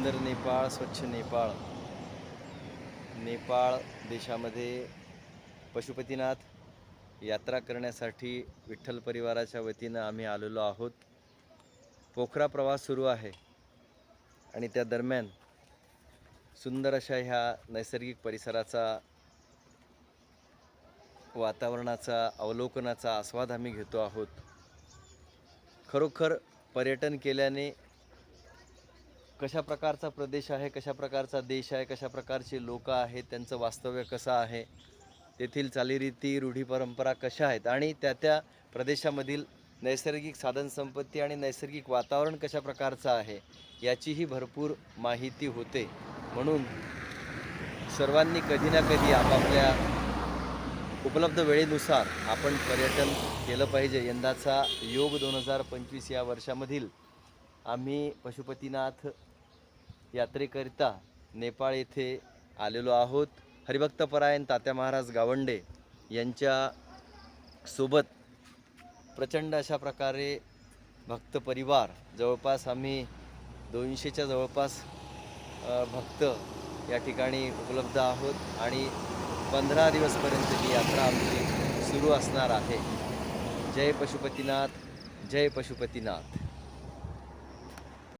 सुंदर नेपाळ स्वच्छ नेपाळ. नेपाळ देशामध्ये पशुपतीनाथ यात्रा करण्यासाठी विठ्ठल परिवाराच्या वतीनं आम्ही आलेलो आहोत. पोखरा प्रवास सुरू आहे आणि त्या दरम्यान सुंदर अशा ह्या नैसर्गिक परिसराचा वातावरणाचा अवलोकनाचा आस्वाद आम्ही घेतो आहोत. खरोखर पर्यटन केल्याने कशा प्रकारचा प्रदेश आहे कशा प्रकारचा देश आहे कशा प्रकारचे लोक आहेत त्यांचं वास्तव्य कसं आहे तेथील चालीरीती रूढी परंपरा कशा आहेत आणि त्या त्या प्रदेशामधील नैसर्गिक साधनसंपत्ती आणि नैसर्गिक वातावरण कशा प्रकारचं आहे याचीही भरपूर माहिती होते. म्हणून सर्वांनी कधी ना कधी आपापल्या उपलब्ध वेळेनुसार आपण पर्यटन केलं पाहिजे. यंदाचा योग दोन हजार पंचवीस या वर्षामधील आम्ही पशुपतीनाथ यात्रेकरिता नेपाळ येथे आलेलो आहोत. हरिभक्तपरायण तात्या महाराज गावंडे यांच्या सोबत प्रचंड अशा प्रकारे भक्त परिवार जवळपास आम्ही दोनशेच्या जवळपास भक्त या ठिकाणी उपलब्ध आहोत आणि पंधरा दिवसपर्यंत ही यात्रा आमची सुरू असणार आहे. जय पशुपतीनाथ जय पशुपतीनाथ.